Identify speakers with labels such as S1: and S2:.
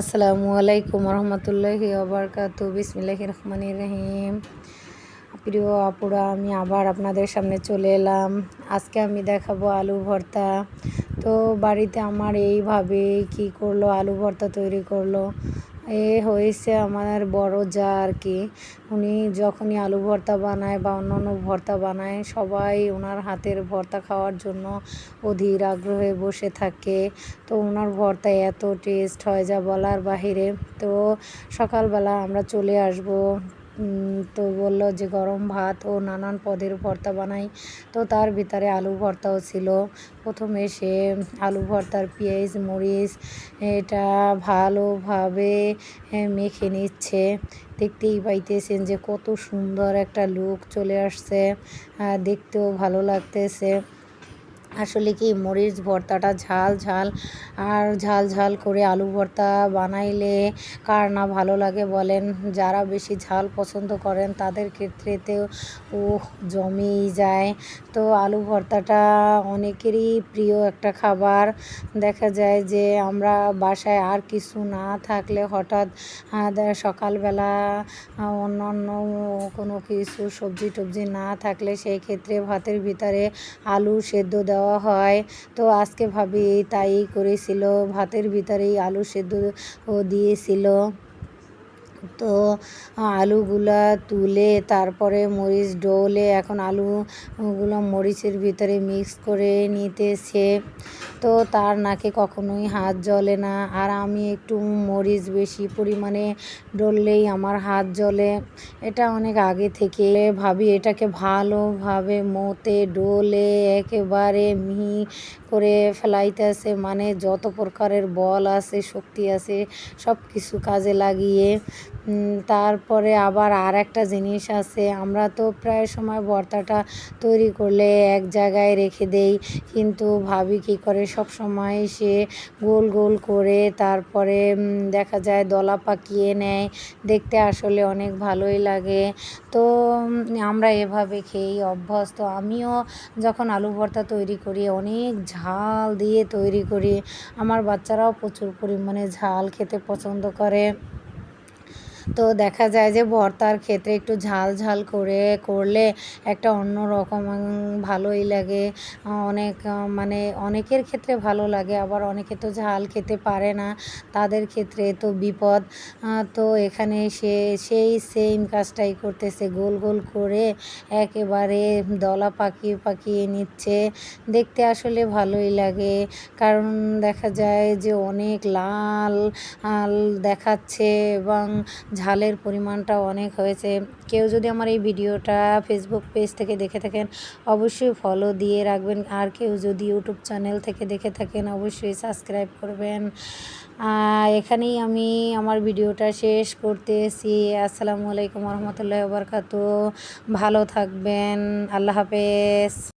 S1: আসসালামু আলাইকুম রহমতুল্লাহি আবরকাত বিসমিল্লাহ রহমান রহিম। প্রিয় আপুরা, আমি আবার আপনাদের সামনে চলে এলাম। আজকে আমি দেখাবো আলু ভর্তা। তো বাড়িতে আমার এইভাবে কি করল, আলু ভর্তা তৈরি করল। এ হয়েছে আমার বড় যা আর কি। উনি যখনই আলু ভর্তা বানায় বা অন্যান্য ভর্তা বানায়, সবাই ওনার হাতের ভর্তা খাওয়ার জন্য অধীর আগ্রহে বসে থাকে। তো ওনার ভর্তা এত টেস্ট হয় যা বলার বাহিরে। তো সকালবেলা আমরা চলে আসব। তো বলল যে গরম ভাত ও নানান পদের ভর্তা বানাই। তো তার ভিতরে আলু ভর্তাও ছিল। প্রথমে সে আলু ভর্তার পেঁয়াজ, মরিচ, এটা ভালোভাবে মেখে নিচ্ছে। দেখতেই পাইতেছেন যে কত সুন্দর একটা লুক চলে আসছে। দেখতেও ভালো লাগতেছে। আসলে কি মরিচ ভর্তাটা ঝাল ঝাল আর ঝাল ঝাল করে আলু ভর্তা বানাইলে কার না ভালো লাগে বলেন? যারা বেশি ঝাল পছন্দ করেন তাদের ক্ষেত্রেতেও ও জমেই যায়। তো আলু ভর্তাটা অনেকেরই প্রিয় একটা খাবার। দেখা যায় যে আমরা বাসায় আর কিছু না থাকলে হঠাৎ সকালবেলা অন্য অন্য কোনো কিছু সবজি টবজি না থাকলে সেই ক্ষেত্রে ভাতের ভিতরে আলু সেদ্ধ দেওয়া দেওয়া হয়। তো আজকে ভাবি তাই করেছিল ভাতের ভিতরেই আলু সেদ্ধ দিয়েছিল। তো, আলুগুলা তুলে তারপরে মরিচ ডোলে এখন আলুগুলো মরিচের ভিতরে মিক্স করে নিতেছে। তো তার নাকে কখনোই হাত জ্বলে না। আর আমি একটু মরিচ বেশি পরিমাণে ডললেই আমার হাত জ্বলে। এটা অনেক আগে থেকে। ভাবি এটাকে ভালোভাবে মতে, ডোলে একেবারে মিহি করে ফেলাইতেছে। মানে যত প্রকারের বল আছে, শক্তি আছে সব কিছু কাজে লাগিয়ে তারপরে আবার আর একটা জিনিস আছে। আমরা তো প্রায় সময় ভর্তাটা তৈরি করলে এক জায়গায় রেখে দেই, কিন্তু ভাবি কী করে? সব সময় সে গোল গোল করে তারপরে দেখা যায় দলা পাকিয়ে নেয়। দেখতে আসলে অনেক ভালোই লাগে। তো আমরা এভাবে খেয়েই অভ্যস্ত। আমিও যখন আলু ভর্তা তৈরি করি, অনেক ঝাল দিয়ে তৈরি করি। আমার বাচ্চারাও প্রচুর পরিমাণে ঝাল খেতে পছন্দ করে। তো দেখা যায় যে ভর্তার ক্ষেত্রে একটু ঝাল ঝাল করে, করলে একটা অন্য রকম ভালোই লাগে। অনেক মানে অনেকের ক্ষেত্রে ভালো লাগে, আবার অনেকে তো ঝাল খেতে পারে না। তাদের ক্ষেত্রে তো বিপদ। তো এখানে সে, সেই সেম কাজটাই করতেছে। গোল গোল করে একেবারে দলা পাকিয়ে পাকিয়ে নিচ্ছে। দেখতে আসলে ভালোই লাগে। কারণ দেখা যায় যে অনেক লাল দেখাচ্ছে এবং ঝালের পরিমাণটা অনেক হয়েছে। কেউ যদি আমার এই ভিডিওটা ফেসবুক পেজ থেকে দেখে থাকেন, অবশ্যই ফলো দিয়ে রাখবেন। আর কেউ যদি ইউটিউব চ্যানেল থেকে দেখে থাকেন, অবশ্যই সাবস্ক্রাইব করবেন। এখানেই আমি আমার ভিডিওটা শেষ করতেছি। আসসালামু আলাইকুম রহমতুল্লাহ বরকাত ভালো থাকবেন। আল্লাহ হাফেজ।